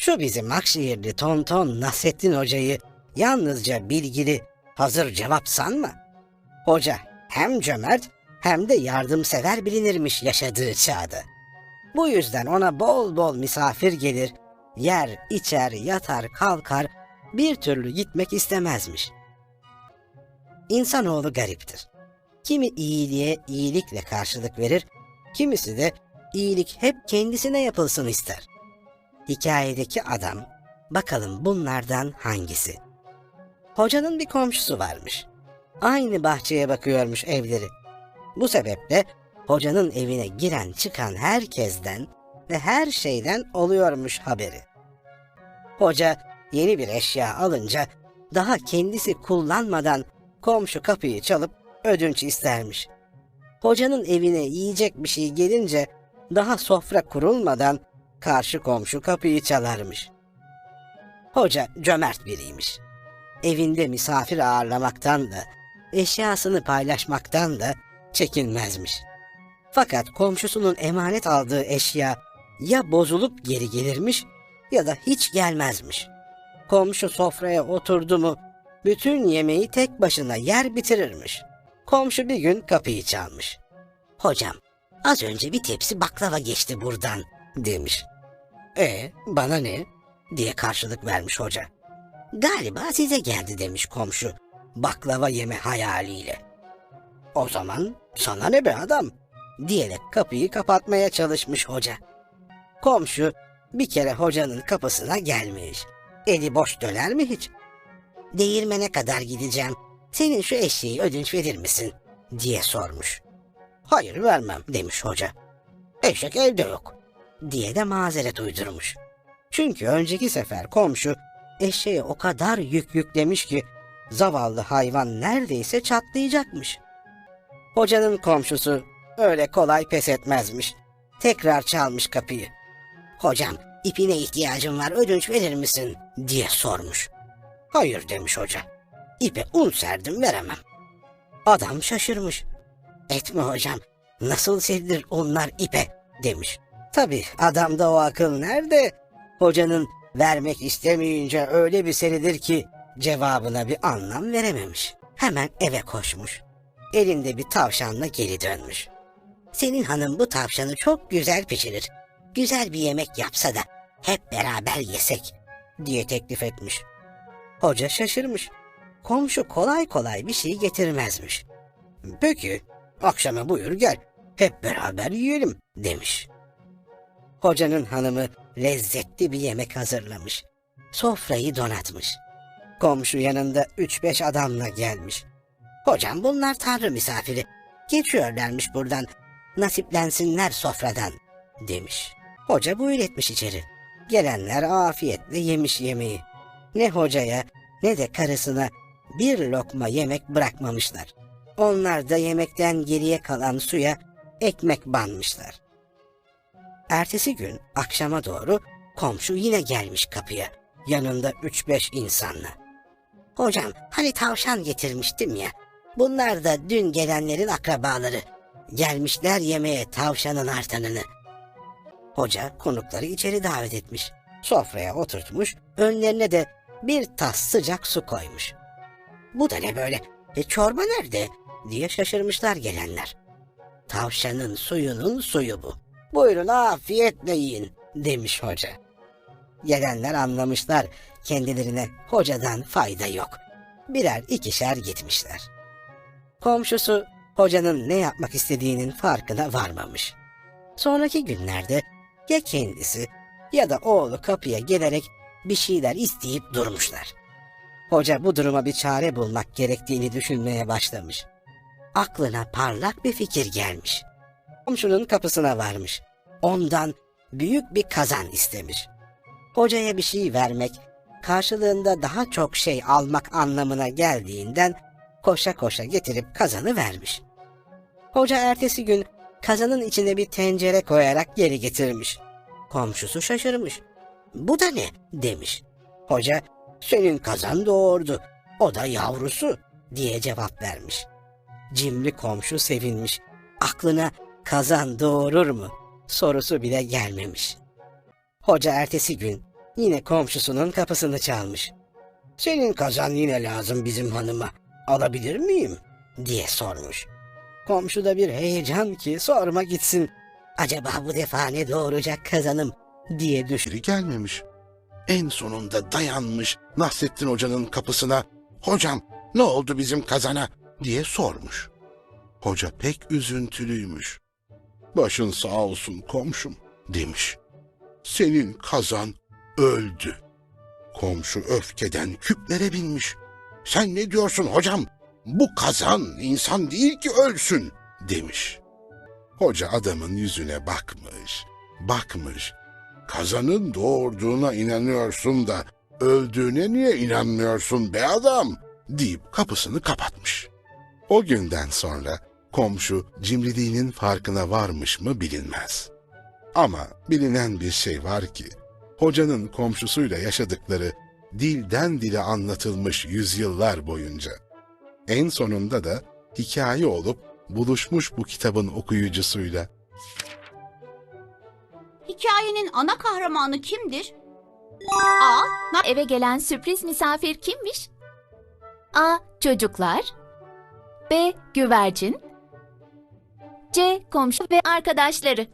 Şu bizim Akşehirli tonton Nasrettin Hoca'yı yalnızca bilgili, hazır cevap sanma. Hoca hem cömert hem de yardımsever bilinirmiş yaşadığı çağda. Bu yüzden ona bol bol misafir gelir, yer, içer, yatar, kalkar, bir türlü gitmek istemezmiş. İnsanoğlu gariptir. Kimi iyiliğe iyilikle karşılık verir, kimisi de iyilik hep kendisine yapılsın ister. Hikayedeki adam, bakalım bunlardan hangisi? Hocanın bir komşusu varmış. Aynı bahçeye bakıyormuş evleri. Bu sebeple hocanın evine giren çıkan herkesten ve her şeyden oluyormuş haberi. Hoca yeni bir eşya alınca daha kendisi kullanmadan komşu kapıyı çalıp ödünç istermiş. Hocanın evine yiyecek bir şey gelince daha sofra kurulmadan karşı komşu kapıyı çalarmış. Hoca cömert biriymiş. Evinde misafir ağırlamaktan da, eşyasını paylaşmaktan da çekinmezmiş. Fakat komşusunun emanet aldığı eşya ya bozulup geri gelirmiş ya da hiç gelmezmiş. Komşu sofraya oturdu mu bütün yemeği tek başına yer bitirirmiş. Komşu bir gün kapıyı çalmış. Hocam az önce bir tepsi baklava geçti buradan demiş. E bana ne diye karşılık vermiş hoca. Galiba size geldi demiş komşu baklava yeme hayaliyle. O zaman sana ne be adam diyerek kapıyı kapatmaya çalışmış hoca. Komşu bir kere hocanın kapısına gelmiş. Eli boş döner mi hiç? Değirmene kadar gideceğim. Senin şu eşeği ödünç verir misin? diye sormuş. Hayır vermem demiş hoca. Eşek evde yok diye de mazeret uydurmuş. Çünkü önceki sefer komşu eşeğe o kadar yük yüklemiş ki zavallı hayvan neredeyse çatlayacakmış. Hocanın komşusu öyle kolay pes etmezmiş. Tekrar çalmış kapıyı. Hocam ipine ihtiyacım var ödünç verir misin diye sormuş. Hayır demiş hoca. İpe un serdim veremem. Adam şaşırmış. Etme hocam nasıl serilir onlar ipe demiş. Tabi adamda o akıl nerede? Hocanın vermek istemeyince öyle bir serilir ki cevabına bir anlam verememiş. Hemen eve koşmuş. Elinde bir tavşanla geri dönmüş. Senin hanım bu tavşanı çok güzel pişirir. Güzel bir yemek yapsa da hep beraber yesek diye teklif etmiş. Hoca şaşırmış. Komşu kolay kolay bir şey getirmezmiş. Peki akşama buyur gel hep beraber yiyelim demiş. Hocanın hanımı lezzetli bir yemek hazırlamış. Sofrayı donatmış. Komşu yanında üç beş adamla gelmiş. Hocam bunlar tanrı misafiri. Geçiyorlarmış buradan. Nasiplensinler sofradan demiş. Hoca buyur etmiş içeri. Gelenler afiyetle yemiş yemeği. Ne hocaya ne de karısına bir lokma yemek bırakmamışlar. Onlar da yemekten geriye kalan suya ekmek banmışlar. Ertesi gün akşama doğru komşu yine gelmiş kapıya. Yanında üç beş insanla. Hocam hani tavşan getirmiştim ya. Bunlar da dün gelenlerin akrabaları. Gelmişler yemeğe tavşanın artanını. Hoca konukları içeri davet etmiş. Sofraya oturtmuş, önlerine de bir tas sıcak su koymuş. Bu da ne böyle? E çorba nerede? diye şaşırmışlar gelenler. Tavşanın suyunun suyu bu. Buyurun afiyetle yiyin demiş hoca. Gelenler anlamışlar kendilerine hocadan fayda yok. Birer ikişer gitmişler. Komşusu hocanın ne yapmak istediğinin farkına varmamış. Sonraki günlerde ya kendisi ya da oğlu kapıya gelerek bir şeyler isteyip durmuşlar. Hoca bu duruma bir çare bulmak gerektiğini düşünmeye başlamış. Aklına parlak bir fikir gelmiş. Komşunun kapısına varmış. Ondan büyük bir kazan istemiş. Hocaya bir şey vermek, karşılığında daha çok şey almak anlamına geldiğinden koşa koşa getirip kazanı vermiş. Hoca ertesi gün kazanın içine bir tencere koyarak geri getirmiş. Komşusu şaşırmış. Bu da ne demiş. Hoca senin kazan doğurdu. O da yavrusu diye cevap vermiş. Cimri komşu sevinmiş. Aklına kazan doğurur mu sorusu bile gelmemiş. Hoca ertesi gün yine komşusunun kapısını çalmış. Senin kazan yine lazım bizim hanıma. Alabilir miyim? diye sormuş. Komşu da bir heyecan ki sorma gitsin. Acaba bu defa ne doğuracak kazanım diye düş. Gelmemiş. En sonunda dayanmış Nasrettin Hoca'nın kapısına. Hocam ne oldu bizim kazana diye sormuş. Hoca pek üzüntülüymüş. Başın sağ olsun komşum demiş. Senin kazan öldü. Komşu öfkeden küplere binmiş. Sen ne diyorsun hocam? Bu kazan insan değil ki ölsün demiş. Hoca adamın yüzüne bakmış, bakmış. Kazanın doğurduğuna inanıyorsun da öldüğüne niye inanmıyorsun be adam? deyip kapısını kapatmış. O günden sonra komşu cimriliğinin farkına varmış mı bilinmez. Ama bilinen bir şey var ki, hocanın komşusuyla yaşadıkları dilden dile anlatılmış yüzyıllar boyunca. En sonunda da hikaye olup buluşmuş bu kitabın okuyucusuyla Hikayenin ana kahramanı kimdir? A. Eve gelen sürpriz misafir kimmiş? A. Çocuklar B. Güvercin Komşu ve arkadaşları